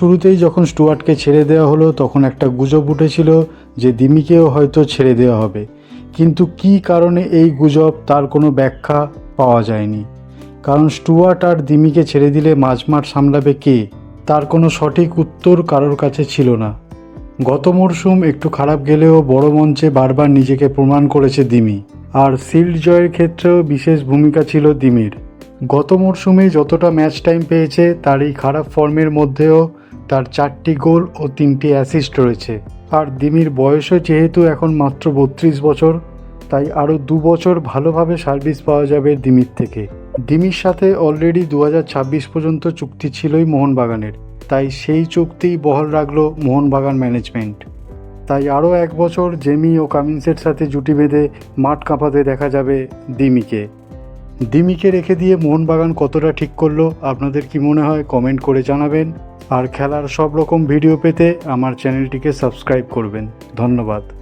শুরুতেই যখন স্টুয়ার্টকে ছেড়ে দেওয়া হলো, তখন একটা গুজব উঠেছিল যে দিমিকেও হয়তো ছেড়ে দেওয়া হবে। কিন্তু কী কারণে এই গুজব তার কোনো ব্যাখ্যা পাওয়া যায়নি? কারণ স্টুয়ার্ট আর দিমিকে ছেড়ে দিলে মাঝমাঠ সামলাবে কে? তার কোনো সঠিক উত্তর কারোর কাছে ছিল না। গত মরশুম একটু খারাপ গেলেও বড় মঞ্চে বারবার নিজেকে প্রমাণ করেছে দিমি। আর সিল্ড জয়ের ক্ষেত্রেও বিশেষ ভূমিকা ছিল দিমির। গত মরশুমে যতটা ম্যাচ টাইম পেয়েছে, তার এই খারাপ ফর্মের মধ্যেও তার চারটি গোল ও তিনটি অ্যাসিস্ট রয়েছে। আর দিমির বয়সও যেহেতু এখন মাত্র বত্রিশ বছর, তাই আরও দু বছর ভালোভাবে সার্ভিস পাওয়া যাবে দিমির থেকে। দিমির সাথে অলরেডি দু হাজার ছাব্বিশ পর্যন্ত চুক্তি ছিলই মোহনবাগানের, তাই সেই চুক্তিই বহাল রাখল মোহনবাগান ম্যানেজমেন্ট তাই আরও এক বছর জেমি ও কামিন্সের সাথে জুটি বেঁধে মাঠ কাঁপাতে দেখা যাবে দিমিকে। দিমিকে রেখে দিয়ে মোহনবাগান কতটা ঠিক করল, আপনাদের কি মনে হয় কমেন্ট করে জানাবেন। আর খেলার সব রকম ভিডিও পেতে আমার চ্যানেলটিকে সাবস্ক্রাইব করবেন। ধন্যবাদ।